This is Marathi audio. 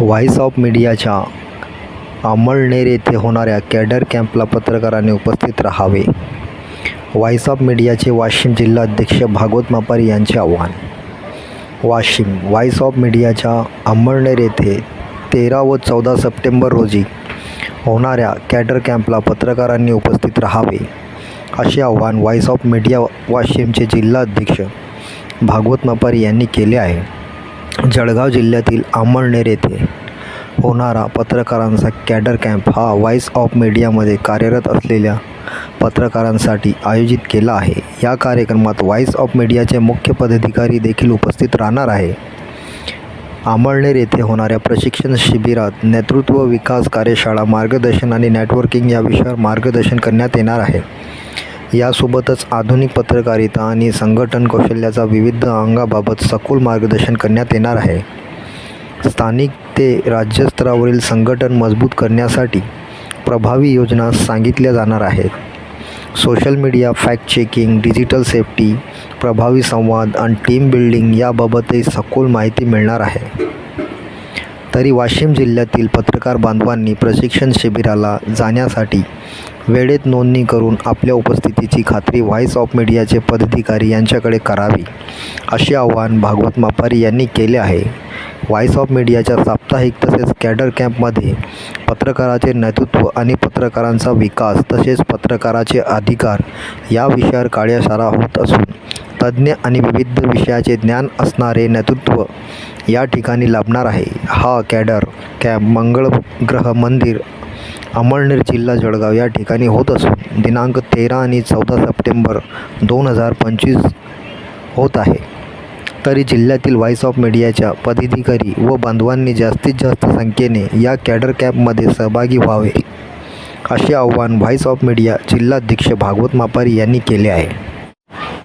व्हॉईस ऑफ मीडियाच्या अंमळनेर येथे होणाऱ्या कॅडर कॅम्पला पत्रकारांनी उपस्थित राहावे. व्हॉईस ऑफ मीडियाचे वाशिम जिल्हाध्यक्ष भागवत मापारी यांचे आव्हान. वाशिम व्हॉईस ऑफ मीडियाच्या अंमळनेर येथे तेरा व चौदा सप्टेंबर रोजी होणाऱ्या कॅडर कॅम्पला पत्रकारांनी उपस्थित राहावे. असे आवाहन व्हॉईस ऑफ मीडिया वाशिमचे जिल्हाध्यक्ष भागवत मापारी यांनी केले आहे. जळगाव जिल्ह्यातील अंमळनेर येथे होणारा पत्रकारांचा कॅडर कॅम्प हा व्हॉईस ऑफ मीडियामध्ये कार्यरत असलेल्या पत्रकारांसाठी आयोजित केला आहे. या कार्यक्रमात व्हॉईस ऑफ मीडियाचे मुख्य पदाधिकारी देखील उपस्थित राहणार आहे. अमळनेर येथे होणाऱ्या प्रशिक्षण शिबिरात नेतृत्व विकास कार्यशाळा मार्गदर्शन आणि नेटवर्किंग या विषयावर मार्गदर्शन करण्यात येणार आहे. यासोबतच आधुनिक पत्रकारिता आणि संघटन कौशल्याचा विविध अंगाबाबत सखोल मार्गदर्शन करण्यात येणार आहे. स्थानिक ते राज्यस्तरावरील संघटन मजबूत करण्यासाठी प्रभावी योजना सांगितल्या जाणार आहेत. Social media fact checking digital safety प्रभावी संवाद आणि टीम बिल्डिंग याबाबतही सखोल माहिती मिळणार आहे. तरी वाशिम जिल्ह्यातील पत्रकार बांधवांनी प्रशिक्षण शिबिराला जाण्यासाठी वेळेत नोंदणी करून आपल्या उपस्थितीची खात्री व्हॉईस ऑफ मीडियाचे पदाधिकारी यांच्याकडे करावी असे आवाहन भागवत मापारी यांनी केले आहे. व्हॉईस ऑफ मीडियाच्या साप्ताहिक तसेच कॅडर कॅम्पमध्ये पत्रकाराचे नेतृत्व आणि पत्रकारांचा विकास तसेच पत्रकाराचे अधिकार या विषयावर कार्यशाळा होत असून तज्ज्ञ आणि विविध विषयाचे ज्ञान असणारे नेतृत्व या ठिकाणी लाभणार आहे. हा कॅडर कॅम्प मंगळ ग्रह मंदिर अमळनेर जिल्हा जळगाव या ठिकाणी होत असून दिनांक तेरा आणि चौदा सप्टेंबर दोन हजार पंचवीस होत आहे. तरी जिल्ह्यातील व्हॉईस ऑफ मीडियाच्या पदाधिकारी व बांधवांनी जास्तीत जास्त संख्येने या कॅडर कॅपमध्ये सहभागी व्हावे असे आवाहन व्हॉईस ऑफ मीडिया जिल्हाध्यक्ष भागवत मापारी यांनी केले आहे.